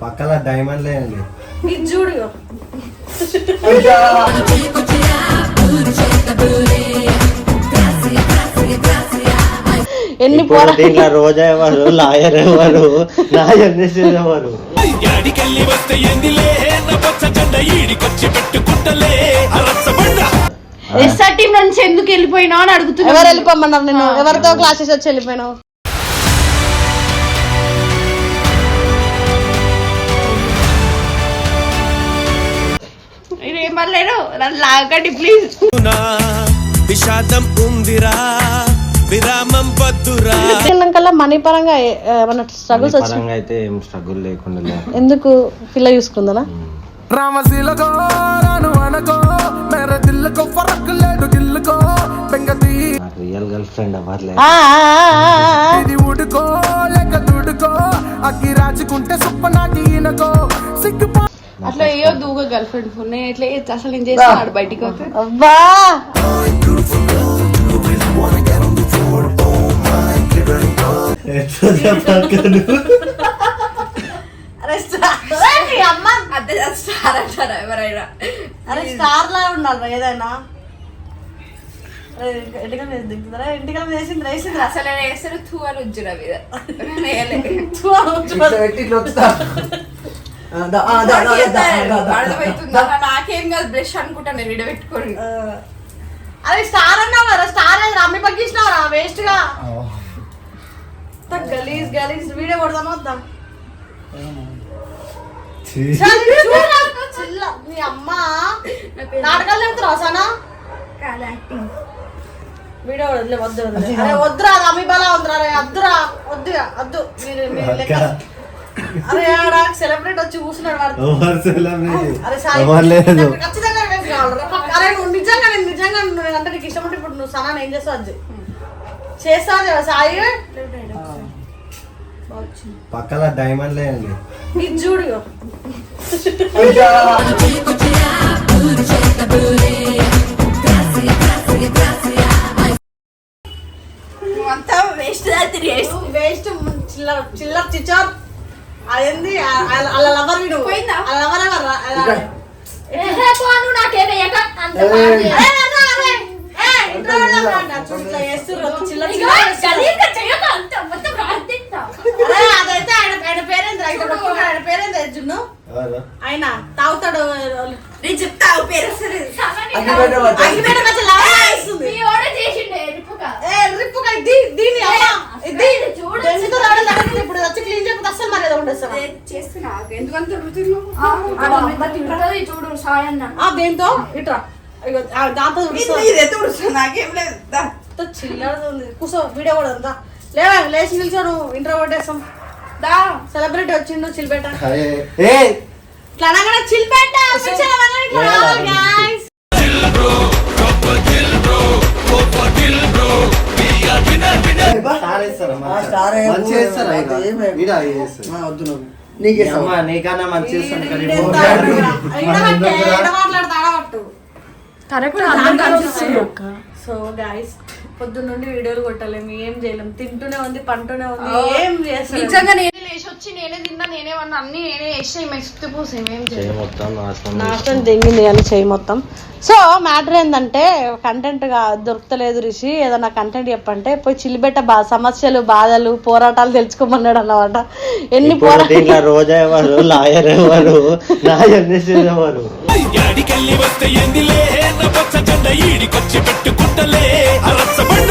పక్కల డైమండ్లే అండి. ఇది చూడు ఇగో. ఎన్ని దీంట్లో రోజా ఎవరు లాయర్ ఎవరు నా జనరేషన్ ఎవరు? యాడికెళ్ళి వస్తే ఎందిలే నా పచ్చ జెండ ఈడికొచ్చి పెట్టుకుంటలే అరసబండ ఎస్ఆర్ టీం నుంచి ఎందుకు వెళ్ళిపోయినావు అని అడుగుతున్నా ఎవరు వెళ్ళిపోమన్నారు నేను ఎవరితో క్లాసెస్ వచ్చి వెళ్ళిపోయినావు? మీరు ఏం పర్లేదు నన్ను లాగండి ప్లీజ్ విషాదం ఉందిరా విరామం వద్దురా. కల్లా మనీ పరంగా ఏమన్నా స్ట్రగుల్స్ వచ్చి? పరంగా అయితే ఏం స్ట్రగుల్ లేకుండా ఎందుకు? పిల్ల చూసుకుందా రామశీలకో రాను అనకో మేర దిల్లుకో ఫరక్ లేడు గిల్లుకో బెంగతి నాకు రియల్ గర్ల్ ఫ్రెండ్ ఎవరు లేదు ఇది ఉడుకో ఏయో దూగ గర్ల్ ఫ్రెండ్ ఉన్నాయి ఇట్లా ఏ- అసలు నేను చేస్తాను బయటికి అబ్బా! ఎట్లా? అరే స్టార్. లా ఉండాలి ఏదైనా. ఇంటికల్ దిగుతుందా ఇంటికల్ వేసింది వేసింది అసలు నేను వేస్తారు తూ అని ఉంచురా మీద నేను? నాకేం కాదు బ్రష్ అనుకుంటాను నేను విడబెట్టుకోండి అరే స్టార్ అన్నావు కదా స్టార్ అది రమ్మి పగ్గించినావురా వేస్ట్గా గలీజ్ గలీజ్ వీడియో కొడదాం వద్దాం? నీ అమ్మ. నాటకాలు చెప్తారా సనా? వీడియో వదిలే వద్దు వద్దురా అది అమ్మి బలా వద్దురా అరే వద్దురా వద్దు వద్దు. మీరు మీరు లెక్క అరే ఆడ సెలబ్రేట్ వచ్చి కూర్చున్నాడు వాడు. ఎవరు celebrity? అరే సాయి ఎవరు లేదు నాకు ఖచ్చితంగా revenge కావాలిరా. పక్క- అరే నువ్వు నిజంగా నేను నిజంగా నువ్వు అంటే నీకు ఇష్టం ఉంటే ఇప్పుడు నువ్వు సనా ఏం చేస్తావు అది. చేస్తావు కదా సాయి? పక్కల డైమండ్లే అండి. ఇది చూడు. అంతా వేస్ట్ తిరిగి వేస్ట్ చిల్లర చిల్లర చిచ్చర్. అదేంది? అలా లవర్ వీడు. పోయిందా? అలా లవర్ ఎవరు? అదైతే ఆయన ఆయన పేరేంద్ర ఆయన పేరేంద్ర జున్ను? ఆయన తాగుతాడు నేను చెప్తా పేరు. వస్తుంది అగ్గిపేట వచ్చి లవర్ వేస్తుంది ఏ రిప్పు కాదు, దీ- దీని అమ్మ ఇది దెంగుతో రావడం జరుగుతుంది. ఇప్పుడు వచ్చి క్లీన్ చేయకపోతే అస్సలు మర్యాద ఉండదు సార్ చేస్తున్నా. ఎందుకంత చూడు సాయన్న ఆ దేంతో? ఇట్రా. ఇగో, ఆ దాంతో నాకేం లేదు. దా. అంత చిల్లరగా ఉంది. కూర్చో వీడియో కూడా ఉందా? లేవా లేచి నిల్చోడు ఇంటర్ కొట్టేస్తాం దా. సెలబ్రిటీ వచ్చిండు చిల్పేట. ఇట్లా చిల్పేట వద్దు నువ్వు. నీకే నీకన్నా మంచి చేస్తాను కరెక్ట్ సో గాయస్ పొద్దున్న నుండి వీడియోలు కొట్టలేము ఏం చేయలేము. తింటూనే ఉంది పంటూనే ఉంది ఏం చేస్తాం నిజంగా నేనే లేచి వచ్చి నేనే తిన్నా నేనే వన్నా అన్ని నేనే వేసి మెక్స్ట్ పోసాం ఏం చేయి మొత్తం నాశనం తెంగింది కానీ చెయ్యి మొత్తం. సో మ్యాటర్ ఏంటంటే కంటెంట్గా దొరుకుతలేదు రిషి ఏదన్నా కంటెంట్ చెప్పంటే పోయి చిల్లిబెట్ట బా సమస్యలు బాధలు పోరాటాలు తెలుసుకోమన్నాడు అన్నమాట. ఎన్ని ఇప్పుడు పోరా దీంట్లో రోజా ఎవరు లాయర్ ఎవరు? యాడికెళ్ళి వస్తే పచ్చ జెండ ఈడికొచ్చి పెట్టుకుంటలే. అరసబండ.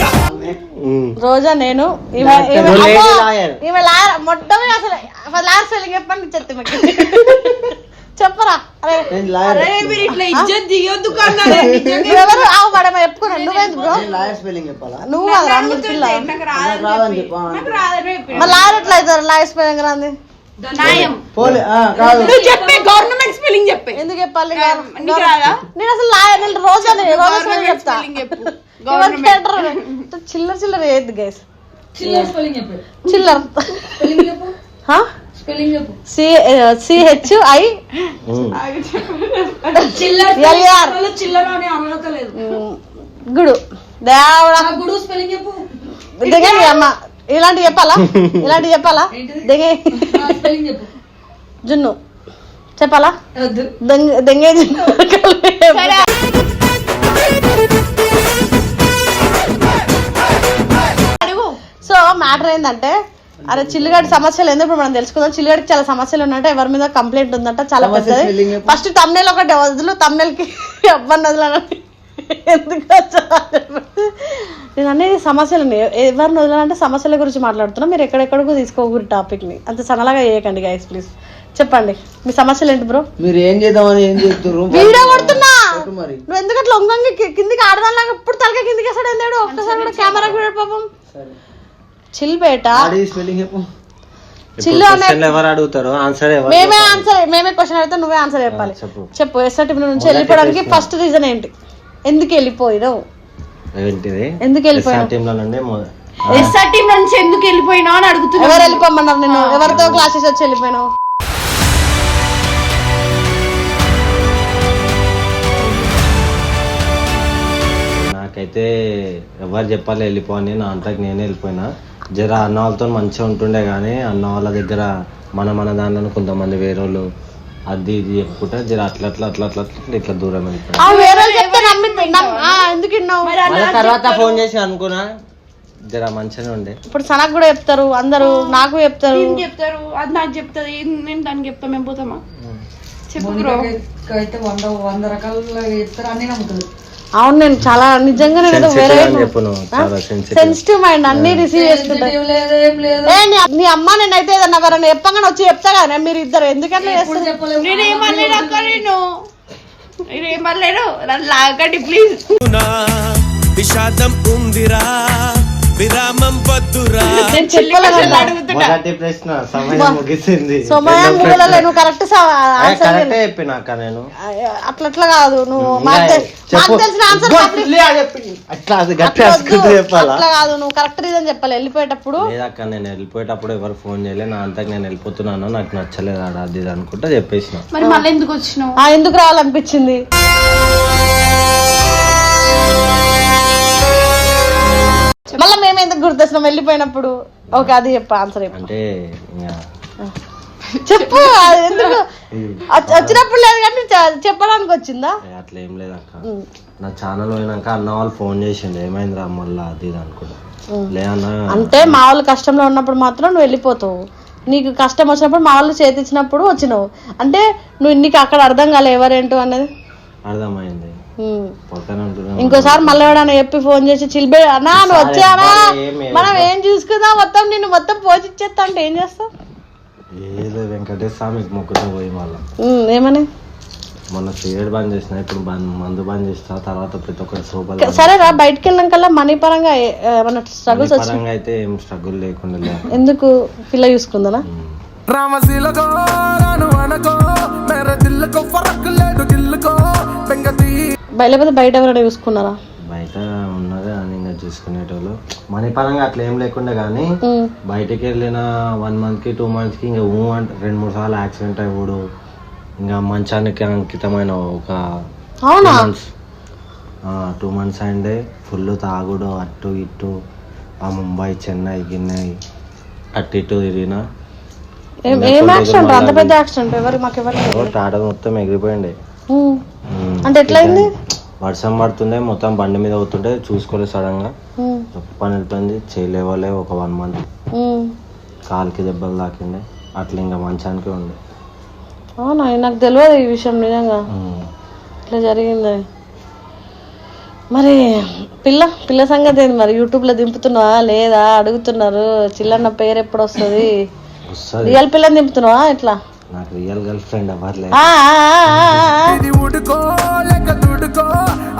రోజా నేను ఈమె- డాక్టర్ ఈమె- లేడీ అమ్మో, లాయర్. ఈమె లాయర్ మొట్టమే అసలు అసలు లాయర్ స్పెల్లింగ్ చెప్పండి చెత్త మీకు. చెప్పరా? అరే నేను లాయర్ అరే మీరు ఇట్లా ఇజ్జత్ దిగొద్దు ఎవరు? ఆవు పడమ చెప్పుకున్నాను నువ్వేందుకు బ్రో? లాయర్ స్పెల్లింగ్ చెప్పాలా? నువ్వు పిల్ల. నాకు రాదని చెప్పి. మరి లాయర్ ఎట్లా అవుతారు? లాయర్ స్పెల్లింగ్ రాంది. న్యాయం. పోలే. ఆ, కాదు. నువ్వు చెప్పే గవర్నమెంట్ స్పెల్లింగ్ చెప్పే. ఎందుకు చెప్పాలి? నీకు రాదా? నేను అసలు లాయర్ నేను రోజా రోజా స్పెల్లింగ్ చెప్తా. స్పెల్లింగ్ చెప్పు. ఎవరు కేటరు? చిల్లర చిల్లర ఏది గైస్ చిల్లర సిహెచ్ ఐ? ఉమ్. ఎల్ఆర్ గుడు. దేవుడా. గుడు స్పెల్లింగ్ చెప్పు. దిగండి అమ్మ. ఇలాంటి చెప్పాలా? ఇలాంటి చెప్పాలా? దిగే జున్ను. చెప్పాలా? దెంగ జున్ను. సో మ్యాటర్ ఏంటంటే అరే చిల్లిగడ్డ సమస్యలు ఏందో ఇప్పుడు మనం తెలుసుకుందాం. చిల్లిగడ్డకి చాలా సమస్యలు ఉన్నట్టు ఎవరి మీద కంప్లైంట్ ఉందంట. చాలా పెద్దది. ఫస్ట్ తమ్నేల్ ఒకటి వదులు. తమ్నేల్కి అబ్బాయి వదలని ఎందుకు? నేను అనేది సమస్యలు ఉన్నాయి. ఎవరిని వదలాలంటే సమస్యల గురించి మాట్లాడుతున్నా. మీరు ఎక్కడెక్కడికో తీసుకోకూరి టాపిక్ని అంత సన్నలాగా చేయకండి గైస్ ప్లీజ్ చెప్పండి. మీ సమస్యలు ఏంటి బ్రో మీరు ఏం చేద్దామని ఏం చేస్తున్నారు వీడియో కొడుతున్నా! నువ్వు ఎందుకు అట్లా ఒంగంగి కిందికి ఆడదానిలాగా ఇప్పుడు తలక కిందికి వేసాడు ఏందాడు ఒక్కసారి కూడా కెమెరా కూడా పాపం. సరే. చిల్ బేట. ఆడి స్పెల్లింగ్ చెప్పు. చిల్లు ఎవరు అడుగుతారు ఆన్సర్ ఎవరు మేమే ఆన్సర్ మేమే క్వశ్చన్ అడిగితే నువ్వే ఆన్సర్ చెప్పాలి. చెప్పు. చెప్పు ఎస్ఆర్టీపీ నుంచి వెళ్ళిపోవడానికి ఫస్ట్ రీజన్ ఏంటి? ఎందుకు వెళ్ళిపోయినావు? ఏంటిది ఎందుకు వెళ్ళిపోయినావు? ఎస్ఆర్ టీం నుంచి ఎందుకు వెళ్ళిపోయినావు అని అడుగుతున్నా ఎవరు వెళ్ళిపోమన్నారు నేను ఎవరితో క్లాసెస్ వచ్చి వెళ్ళిపోయినావు? నాకైతే ఎవరు చెప్పాలి వెళ్ళిపో అని నా అంతకు నేనే వెళ్ళిపోయినా. జర అన్న వాళ్ళతో మంచిగా ఉంటుండే కానీ అన్న వాళ్ళ దగ్గర మన మన దాంట్లో కొంతమంది వేరే వాళ్ళు అది ఇది చెప్పుకుంటే జర అట్లా అట్లా అట్లా అట్లా అట్లా ఇట్లా దూరం వెళ్ళిపోయినా ఆ, వేరే వాళ్ళు చెప్తే నమ్మి నమ్- ఆ, ఎందుకు విన్నావు మళ్ళీ తర్వాత ఫోన్ చేసి అనుకున్నా. జర మంచిగానే ఉండే. ఇప్పుడు సనకు కూడా చెప్తారు అందరూ నాకు చెప్తారు. ఏం చెప్తారు అది నాకు చెప్తుంది నేను దానికి చెప్తా మేము పోతామా? చెప్పు బ్రో. అయితే వంద వంద రకాల ఇస్తారు అన్ని నమ్ముతుంది అవును నేను చాలా నిజంగానే కదా వేరే సెన్సిటివ్ మైండ్ అన్ని రిసీవ్ చేసుకుంటా. లేదు ఏం లేదు. ఏ నీ- నీ అమ్మ నేనైతే ఏదన్నా ఎవరైనా చెప్పగానే వచ్చి చెప్తా కదా మీరు ఇద్దరు. ఎందుకట్లా చేస్తారు? నేనేమనలేను అక్క నేను నేనేమనలేను నన్ను లాగండి ప్లీజ్ నా విషాదం ఉందిరా విరామం వద్దురా. మొదటి ప్రశ్న సమయం ముగిసింది. సమయం మూలలో నువ్వు కరెక్ట్ ఆన్సర్ కరెక్టే చెప్పిన అక్క నేను. అట్లా అట్లా కాదు నువ్వు. తెలిసిన ఆన్సర్ అట్లా అది గట్టి. అసుకుంటూ చెప్పాలా? అట్లా కాదు నువ్వు కరెక్ట్ రీజన్ చెప్పాలి. వెళ్ళిపోయేటప్పుడు లేదక్క నేను వెళ్ళిపోయేటప్పుడు ఎవరు ఫోన్ చేయలే. నా అంతకు నేను వెళ్ళిపోతున్నాను నాకు నచ్చలేదు ఆడ అది ఇది అనుకుంటా చెప్పేసిన. మరి మళ్ళీ ఎందుకు వచ్చినావు? ఆ ఎందుకు రావాలనిపించింది? మళ్ళీ మేము ఎందుకు గుర్తొచ్చినాం? వెళ్ళిపోయినప్పుడు. ఓకే అది చెప్పు ఆన్సర్ చెప్పు. అంటే చెప్పు అది ఎందుకు? వచ్చ- వచ్చినప్పుడు లేదు కానీ చెప్పడానికి వచ్చిందా? అట్లా ఏం లేదక్క నా ఛానల్ పోయినాక అన్న వాళ్ళు ఫోన్ చేసిండు ఏమైందిరా మళ్ళీ? అది ఇది అనుకుంటా. లే అన్న అంటే మా వాళ్ళు కష్టంలో ఉన్నప్పుడు మాత్రం నువ్వు వెళ్ళిపోతావు. నీకు కష్టం వచ్చినప్పుడు మా వాళ్ళు చేతిచ్చినప్పుడు వచ్చినావు. అంటే నువ్వు నీకు అక్కడ అర్థం కాలే ఎవరేంటో అనేది అర్థమైంది. ఇంకోసారి మళ్ళీ ఎవడన్నా చెప్పి ఫోన్ చేసి చిల్బే అన్నా నువ్వు వచ్చావా మనం ఏం చూసుకుందాం? మొత్తం నిన్ను మొత్తం పోచిచ్చేస్తా అంటే ఏం చేస్తావు ఏదో వెంకటేశ్వర స్వామికి మొక్కుతా పోయి మళ్ళీ ఏమని? మొన్న సిగరెట్ బంద్ చేసిన ఇప్పుడు మందు బంద్ చేస్తా తర్వాత ప్రతి ఒక్కటి సూపర్ సరేరా బయటకు వెళ్ళినాకల్లా మనీ పరంగా ఏ- ఏమన్నా స్ట్రగుల్స్ పరంగా అయితే ఏం స్ట్రగుల్ లేకుండా లేదు. ఎందుకు? పిల్ల చూసుకుందా రామశీలకో లేకపోతే బయట ఎవరైనా చూసుకున్నారా? బయట ఉన్నదే అని చూసుకునేటోళ్ళు. మనీ పరంగా అట్లా ఏం లేకుండా కానీ బయటికి వెళ్ళిన వన్ మంత్కి టూ మంత్స్కి ఇంకా ఊ అంటే రెండు మూడు సార్లు యాక్సిడెంట్ అయ్యాడు ఇంకా మంచానికి అంకితమైన ఒక అవునా? Two months. అయిండే. ఫుల్ తాగుడు అటు ఇటు ఆ ముంబై చెన్నై గిన్నె అటు ఇటు తిరిగిన. టాటా మొత్తం ఎగిరిపోయింది. అంటే ఎట్లయింది? వర్షం పడుతుండే మొత్తం బండి మీద పోతుంటే చూసుకోలేదు సడన్గా. ఉమ్, పని వెళ్ళిపోయింది చేయలేవలే ఒక వన్ మంత్. కాలుకి దెబ్బలు తాకిండే అట్లా ఇంకా మంచానికి ఉండే. అవునా? నాకు తెలియదు ఈ విషయం నిజంగా. ఇట్లా జరిగింది. మరి పిల్ల పిల్ల సంగతి ఏంది మరి? యూట్యూబ్లో దింపుతున్నావా? లేదా? అడుగుతున్నారు. చిల్లన్న పేరు ఎప్పుడు వస్తుంది? రియల్ పిల్లని దింపుతున్నావా? ఇట్లా నాకు రియల్ గర్ల్ ఫ్రెండ్ ఎవరు లేదు ఆ, ఆ, ఆ, ఆ, ఆ. ఇది ఉడుకో లేక దుడుకో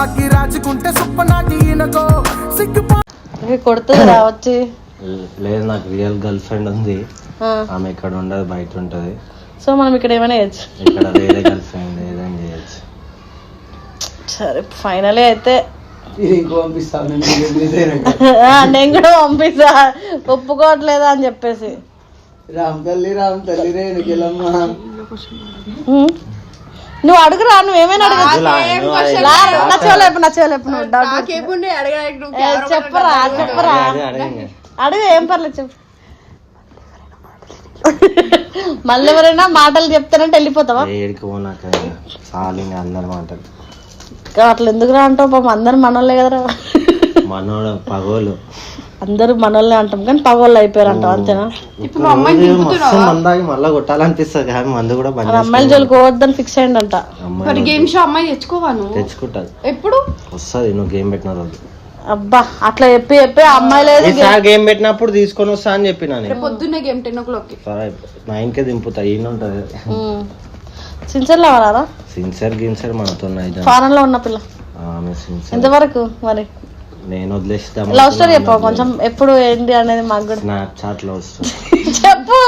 అగ్గి రాజుకుంటే సుప్ప నాటి ఈనకో సిగ్గుపా ఇవి కొడుతుందిరా వచ్చి. లేదు నాకు రియల్ గర్ల్ ఫ్రెండ్ ఉంది. ఆమె ఇక్కడ ఉండదు బయట ఉంటది. సో మనం ఇక్కడ ఏమైనా చేయొచ్చు? ఇక్కడ వేరే గర్ల్ ఫ్రెండ్ ఏదైనా చేయొచ్చు. సరే ఫైనలీ అయితే. నేను కూడా పంపిస్తా. ఒప్పుకోవట్లేదా అని చెప్పేసి. రామ్ తల్లి రామ్ తల్లి రే నీకెళ్ళమ్మ ఉమ్. నువ్వు అడుగురా నువ్వు ఏమైనా అడుగు. నచ్చలేపు నచ్చలేపు చెప్పరా చెప్పరా. అడుగు ఏం పర్లేదు చెప్పు. మళ్ళీ ఎవరైనా మాటలు చెప్తానంటే వెళ్ళిపోతావా? అందరి మాటలు అట్లా ఎందుకురా అంటావు? పాపం అందరు మనోళ్ళే కదరా. మనోడు పగోలు. అందరూ మనోళ్ళే అంటాం కానీ పగోళ్ళు అయిపోయారు అంటావు అంతేనా? ఇప్పుడు మా అమ్మాయిని మస్తు మందాగి మళ్ళీ కొట్టాలనిపిస్తుంది కానీ మందు కూడా బంద్ అది అమ్మాయిల జోలికి పోవద్దని ఫిక్స్ అయ్యిందంట అమ్మాయి మరి గేమ్ షో అమ్మాయి తెచ్చుకోవా నువ్వు? తెచ్చుకుంటది. ఎప్పుడు? వస్తుంది నువ్వు గేమ్ పెట్టిన రోజు. అబ్బా అట్లా చెప్పి చెప్పి ఆ అమ్మాయి లేదు ఈసారి గేమ్ పెట్టినప్పుడు తీసుకొని వస్తా అని చెప్పిన నేను. పొద్దున్నే గేమ్ టెన్ ఓ క్లాక్ సరే నైన్ కే దింపుతా ఈయన ఉంటది. సిన్సియర్లో ఎవరారా సిన్సియర్ గిన్సియర్ మనతో ఫారెన్లో ఉన్న పిల్ల. ఆమె సిన్సియర్ ఎంతవరకు మరి? నేను వదిలేస్తాం లవ్ స్టోరీ చెప్పు కొంచెం ఎప్పుడు ఏంటి అనేది మాకు కూడా స్నాప్ చాట్లో వస్తుంది. చెప్పు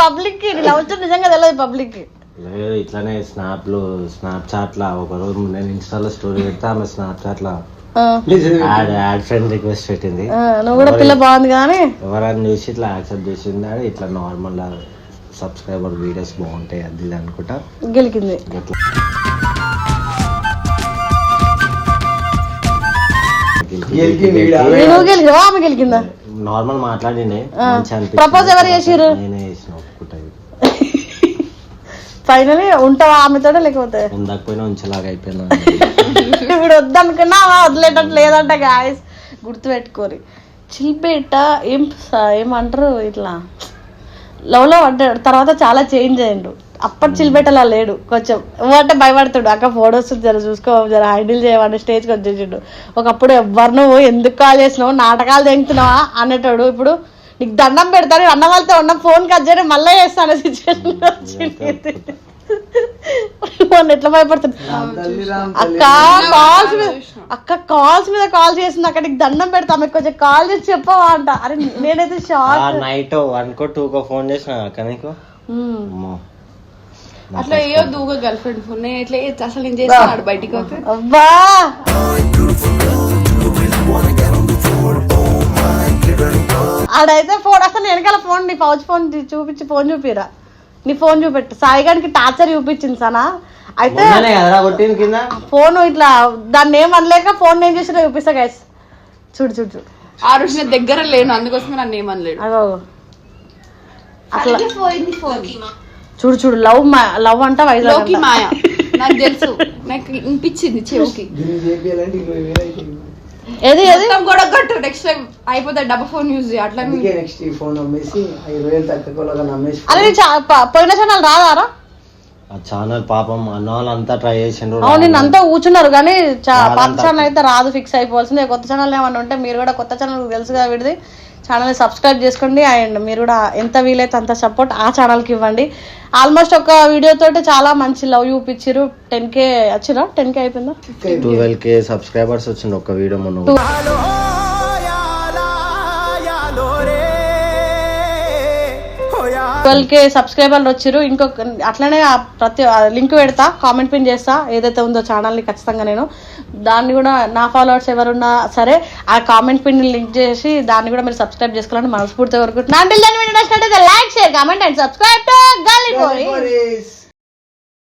పబ్లిక్కి లవ్ స్టోరీ నిజంగా తెలియదు పబ్లిక్కి లేదు ఇట్లానే స్నాప్లో స్నాప్ చాట్ లా ఒక రోజు నేను ఇన్స్టాలో స్టోరీ పెడితే ఆమె స్నాప్ చాట్ లా ఆ, యాడ్ యాడ్ ఫ్రెండ్ రిక్వెస్ట్ పెట్టింది. ఆ, నువ్వు కూడా పిల్ల బాగుంది కానీ? ఎవరైనా చూసి ఇట్లా యాక్సెప్ట్ చేసింది అని ఇట్లా నార్మల్ సబ్స్క్రైబర్ వీడియోస్ బాగుంటాయి అది ఇది అనుకుంటా. గెలికింది. నువ్వు గెలికివా ఆమె గెలికిందా నార్మల్ మాట్లాడిండే మంచి Propose ఎవరు? నేనే చేసిన ఒప్పుకుంటాయి ఫైనలీ ఉంటావా ఆమెతోనే లేకపోతే? ఉండకపోయినా ఉంచేలాగా అయిపోయినా ఇప్పుడు వద్దనుకున్నా వదిలేటట్టు లేదంట గాయస్ గుర్తు పెట్టుకోరి చిల్పేట ఏం ఏమంటారు ఇట్లా? లవ్లో పడ్డాడు. తర్వాత చాలా చేంజ్ అయ్యిండు అప్పటి చిల్పేటలా లేడు. కొంచెం అంటే భయపడుతుడు. అక్క ఫోటోస్ జర చూసుకో జర హ్యాండిల్ చేయమని స్టేజ్కి వచ్చేసిండు. ఒకప్పుడు ఎవ్వరు నువ్వు ఎందుకు కాల్ చేసినావు? నాటకాలు తెంగుతున్నావా అనేటోడు ఇప్పుడు నీకు దండం పెడతాను అన్న వాళ్ళతో ఉన్న ఫోన్ కట్ చేయడం మళ్ళీ చేస్తాను సిచ్యువేషన్ వచ్చింది. మొన్న ఎట్లా భయపడుతుంది? అక్క కాల్స్ మీద అక్క కాల్స్ మీద కాల్ చేసింది. అక్కడ నీకు దండం పెడతా ఆమె కొంచెం కాల్ చేసి చెప్పవా అంట. అరే నేనైతే షాక్ నైట్ వన్ కో టూ కో ఫోన్ చేసిన అక్క నీకు? అట్లా వేయొద్దు ఊగా గర్ల్ ఫ్రెండ్ ఫోన్ నేను ఎట్లా? అసలు నేను చేస్తాను బయటికి అబ్బా ఆడైతే ఫోన్ అసలు వెనకాల ఫోన్ నీ పౌచ్ ఫోన్ చూపించి ఫోన్ చూపిరా. నీ ఫోన్ చూపెట్టు. సాయి గారికి టార్చర్ చూపించింది సనా. అయితే ఫోన్ ఇట్లా దాన్ని ఏం అనలేక ఫోన్ నేను చేసిన చూపిస్తా గైస్ చూడు చూడు చూడు. ఆ రోజు నేను దగ్గర లేను అందుకోసమే నన్ను ఏమనలేడు అట్లా. పోయింది ఫోన్. చూడు చూడు లవ్ లవ్ అంట వైజాగ్. మాయ. నాకు తెలుసు. నాకు వినిపించింది చెవుకి. ఏది ఏది? గొడవ కట్టు. నెక్స్ట్ టైం అయిపోతే డబ్బా ఫోన్ యూజ్ చేయి. అట్లా నెక్స్ట్ ఈ ఫోన్ అమ్మేసి అమ్మేసి అరే పోయిన ఛానల్ రాదారా? ఆ ఛానల్ పాపం అన్న వాళ్ళంతా ట్రై చేసిండ్రు అవును నిన్న అంతా కూర్చున్నారు కానీ చా- పాత. ఛానల్ అయితే రాదు ఫిక్స్ అయిపోవాల్సిందే. కొత్త ఛానల్ ఏమన్నా ఉంటే మీరు కూడా కొత్త ఛానల్ తెలుసు కదా విడిది. ఛానల్ని సబ్స్క్రైబ్ చేసుకోండి అండ్ మీరు కూడా ఎంత వీలైతే అంత సపోర్ట్ ఆ ఛానల్కి ఇవ్వండి. ఆల్మోస్ట్ ఒక వీడియో తోటి చాలా మంచి లవ్ చూపించారు టెన్ కే వచ్చిరా టెన్ కే అయిపోయిందా? ట్వెల్వ్ కే సబ్స్క్రైబర్స్ వచ్చిండు ఒక వీడియో మొన్న. ట్వెల్వ్ కే సబ్స్క్రైబర్లు వచ్చారు ఇంకొక అట్లనే ప్రతి లింక్ పెడతా కామెంట్ పిన్ చేస్తా. ఏదైతే ఉందో ఛానల్ని ఖచ్చితంగా నేను దాన్ని కూడా నా ఫాలోవర్స్ ఎవరున్నా సరే ఆ కామెంట్ పిన్ లింక్ చేసి దాన్ని కూడా మీరు సబ్స్క్రైబ్ చేసుకోవాలని మనస్ఫూర్తిగా కోరుకుంటున్నాను like share comment and subscribe to Galli